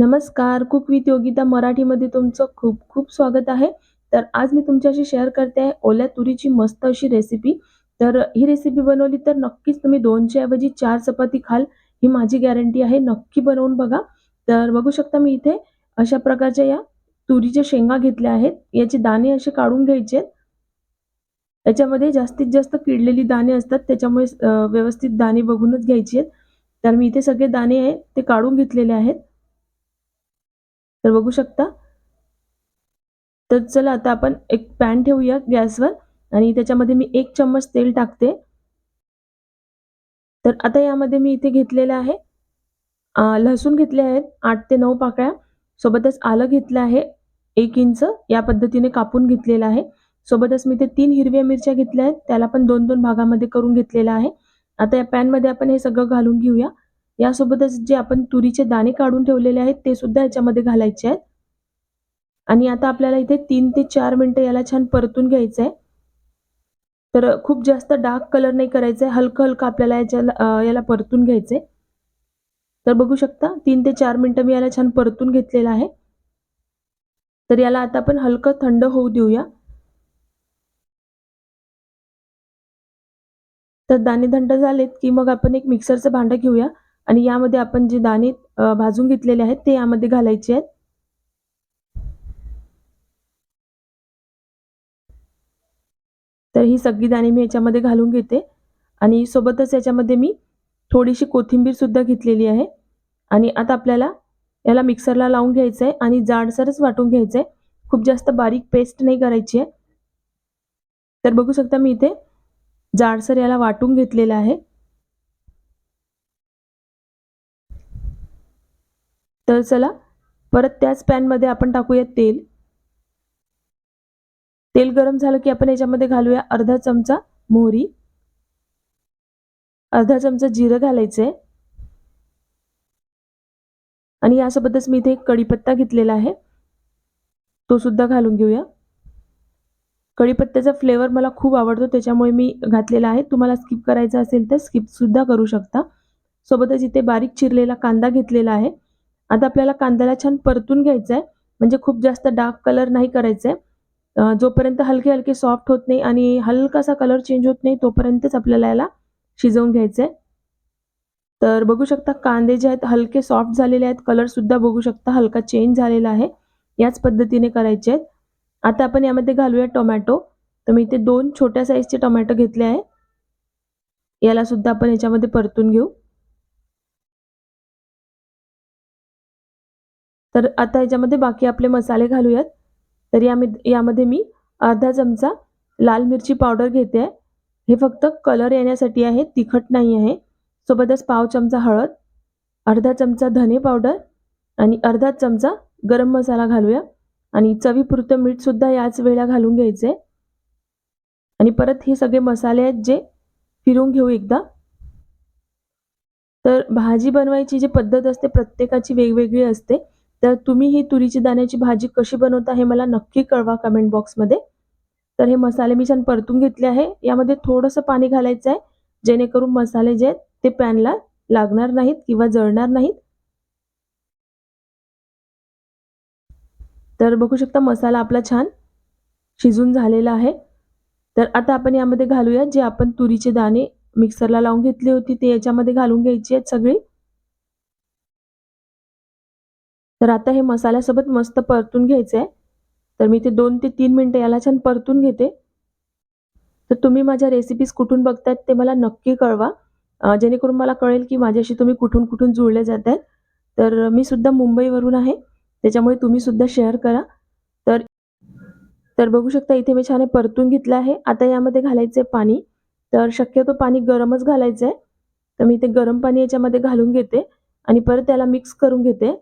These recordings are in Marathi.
नमस्कार कुक विथ योगिता मराठीमध्ये तुमचं खूप खूप स्वागत आहे. तर आज मी तुमच्याशी शेअर करते आहे ओल्या तुरीची मस्त अशी रेसिपी तर ही रेसिपी बनवली तर नक्कीच तुम्ही दोनच्या ऐवजी चार चपाती खाल ही माझी गॅरंटी आहे. नक्की बनवून बघा. तर बघू शकता मी इथे अशा प्रकारच्या या तुरीच्या शेंगा घेतल्या आहेत. याचे दाणे असे काढून घ्यायचे आहेत. त्याच्यामध्ये जास्तीत जास्त किडलेली दाणे असतात त्याच्यामुळे व्यवस्थित दाणे बघूनच घ्यायची आहेत. तर मी इथे सगळे दाणे आहेत ते काढून घेतलेले आहेत. तर बघू शकता. तर चला आता आपण एक पॅन ठेवूया गॅसवर आणि त्याच्यामध्ये मी एक चम्मच तेल टाकते. तर आता यामध्ये मी इथे घेतलेलं आहे लसूण घेतले आहेत आठ ते नऊ पाकळ्या. सोबतच आलं घेतलं आहे एक इंच या पद्धतीने कापून घेतलेलं आहे. सोबतच मी ते तीन हिरव्या मिरच्या घेतल्या आहेत त्याला पण दोन दोन भागामध्ये करून घेतलेलं आहे. आता या पॅनमध्ये आपण हे सगळं घालून घेऊया. यासोबतच जे आपण तुरीचे दाणे काढून ठेवलेले आहेत ते सुद्धा याच्यामध्ये घालायचे आहेत. आणि आता आपल्याला इथे तीन ते चार मिनटं याला छान परतून घ्यायचं आहे तर खूप जास्त डार्क कलर नाही करायचं आहे हलकं हलकं आपल्याला याच्याला याला परतून घ्यायचं आहे तर बघू शकता तीन ते चार मिनिटं मी याला छान परतून घेतलेलं आहे. तर याला आता आपण हलकं थंड होऊ देऊया. तर दाणे थंड झालेत की मग आपण एक मिक्सरचं भांडं घेऊया. आणि यामध्ये आपण जे दाणे भाजून घेतलेले आहेत ते यामध्ये घालायचे आहेत. तर ही सगळी दाणे मी याच्यामध्ये घालून घेते. आणि सोबतच याच्यामध्ये मी थोडीशी कोथिंबीर सुद्धा घेतलेली आहे. आणि आता आपल्याला याला मिक्सरला लावून घ्यायचं आहे आणि जाडसरच वाटून घ्यायचं आहे. खूप जास्त बारीक पेस्ट नाही करायची आहे. तर बघू शकता मी इथे जाडसर याला वाटून घेतलेलं आहे. तर चला परत त्याच पॅनमध्ये आपण टाकूया तेल. तेल गरम झालं की आपण याच्यामध्ये घालूया अर्धा चमचा मोहरी. अर्धा चमचा जिरं घालायचंय. आणि यासोबतच मी इथे कढीपत्ता घेतलेला आहे. तो सुद्धा घालून घेऊया. कढीपत्त्याचा फ्लेवर मला खूप आवडतो त्याच्यामुळे मी घातलेला आहे. तुम्हाला स्किप करायचा असेल तर स्किप सुद्धा करू शकता. सोबतच इथे बारीक चिरलेला कांदा घेतलेला आहे. आता आपल्याला कांद्याला छान परतून घ्यायचं आहे म्हणजे खूप जास्त डार्क कलर नाही करायचं आहे जोपर्यंत हलके हलके सॉफ्ट होत नाही आणि हलकासा कलर चेंज होत नाही तोपर्यंतच आपल्याला याला शिजवून घ्यायचं आहे तर बघू शकता कांदे जे आहेत हलके सॉफ्ट झालेले आहेत. कलरसुद्धा बघू शकता हलका चेंज झालेला आहे. याच पद्धतीने करायचे आहेत. आता आपण यामध्ये घालूया टोमॅटो. तर मी इथे दोन छोट्या साईजचे टोमॅटो घेतले आहे. याला सुद्धा आपण याच्यामध्ये परतून घेऊ. तर आता याच्यामध्ये बाकी आपले मसाले घालूयात. तर यामध्ये यामध्ये मी अर्धा चमचा लाल मिरची पावडर घेते. आहे हे फक्त कलर येण्यासाठी आहे तिखट नाही आहे. सोबतच पाव चमचा हळद अर्धा चमचा धने पावडर आणि अर्धा चमचा गरम मसाला घालूया. आणि चवीपुरतं मीठसुद्धा याच वेळा घालून घ्यायचं. आहे आणि परत हे सगळे मसाले आहेत जे फिरून घेऊ एकदा. तर भाजी बनवायची जी पद्धत असते प्रत्येकाची वेगवेगळी असते. तर तुम्ही ही तुरीची दाण्याची भाजी कशी बनवता हे मला नक्की कळवा कमेंट बॉक्समध्ये तर हे मसाले मी छान परतून घेतले आहे. यामध्ये थोडंसं पाणी घालायचं आहे जेणेकरून मसाले जे आहेत ते पॅनला लागणार नाहीत किंवा जळणार नाहीत. तर बघू शकता मसाला आपला छान शिजून झालेला आहे. तर आता आपण यामध्ये घालूया जे आपण तुरीचे दाणे मिक्सरला लावून घेतली होती ते याच्यामध्ये घालून घ्यायची आहेत सगळी. तर आता हे मसाल्यासोबत मस्त परतून घ्यायचं आहे तर मी ते दोन ते तीन मिनटं याला छान परतून घेते. तर तुम्ही माझ्या रेसिपीज कुठून बघतायत ते मला नक्की कळवा. जेणेकरून मला कळेल की माझ्याशी तुम्ही कुठून कुठून जुळले जात आहेत तर मी सुद्धा मुंबईवरून आहे. त्याच्यामुळे तुम्ही सुद्धा शेअर करा. तर तर बघू शकता इथे मी छान परतून घेतलं आहे. आता यामध्ये घालायचं आहे पाणी. तर शक्यतो पाणी गरमच घालायचं आहे तर मी इथे गरम पाणी याच्यामध्ये घालून घेते. आणि परत त्याला मिक्स करून घेते.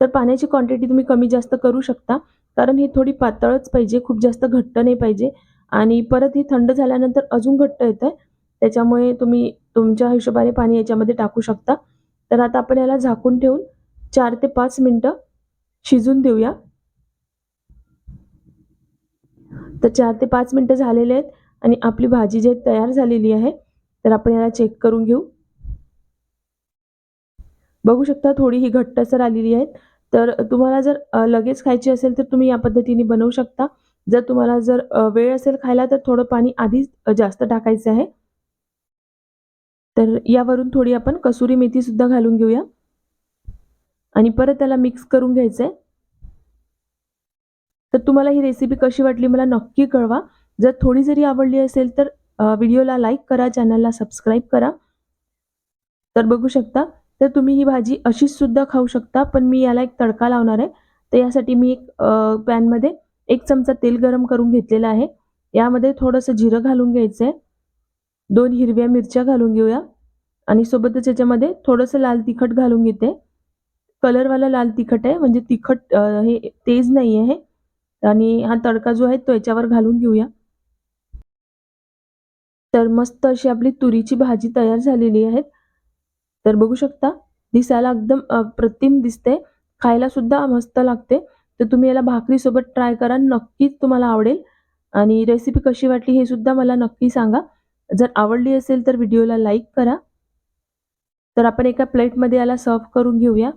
तर पाण्याची क्वांटिटी तुम्ही कमी जास्त करू शकता. कारण ही थोडी पातळच पाहिजे खूप जास्त घट्ट नाही पाहिजे. आणि परत ही थंड झाल्यानंतर अजून घट्ट येतं आहे त्याच्यामुळे तुम्ही तुमच्या हिशोबाने पाणी याच्यामध्ये टाकू शकता. तर आता आपण याला झाकून ठेवून चार ते पाच मिनटं शिजून देऊया. तर चार ते पाच मिनटं झालेले आहेत आणि आपली भाजी जी तयार झालेली आहे. तर आपण याला चेक करून घेऊ. बघू शकता थोडी ही घट्टसर आलेली आहेत. तर तुम्हाला जर लगेच खायची असेल तर तुम्ही या पद्धतीने बनवू शकता. जर तुम्हाला जर वेळ असेल खायला तर थोडं पाणी आधीच जास्त टाकायचं आहे. तर यावरून थोडी आपण कसुरी मेथी सुद्धा घालून घेऊया. आणि परत त्याला मिक्स करून घ्यायचं आहे तर तुम्हाला ही रेसिपी कशी वाटली मला नक्की कळवा. जर थोडी जरी आवडली असेल तर व्हिडिओला लाईक करा चॅनलला सबस्क्राईब करा. तर बघू शकता तर तुम्ही ही भाजी अशीच सुद्धा खाऊ शकता पण मी याला एक तडका लावणार आहे. तर यासाठी मी एक पॅनमध्ये एक चमचा तेल गरम करून घेतलेला आहे. यामध्ये थोडंसं जिरं घालून घ्यायचं आहे दोन हिरव्या मिरच्या घालून घेऊया. आणि सोबतच याच्यामध्ये थोडंसं लाल तिखट घालून घेते. कलरवाला लाल तिखट आहे म्हणजे तिखट हे तेज नाही आहे आणि हा तडका जो आहे तो याच्यावर घालून घेऊया. तर मस्त अशी आपली तुरीची भाजी तयार झालेली आहे. तर बघू शकता दिसायला एकदम अप्रतिम दिसते. खायला सुद्धा मस्त लागते. तर तुम्ही याला भाकरीसोबत ट्राय करा. नक्कीच तुम्हाला आवडेल. आणि रेसिपी कशी वाटली हे सुद्धा मला नक्की सांगा. जर आवडली असेल तर व्हिडिओला लाईक करा. तर आपण एका प्लेटमध्ये याला सर्व करून घेऊया.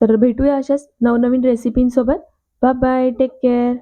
तर भेटूया अशाच नवनवीन रेसिपींसोबत बाय बाय टेक केअर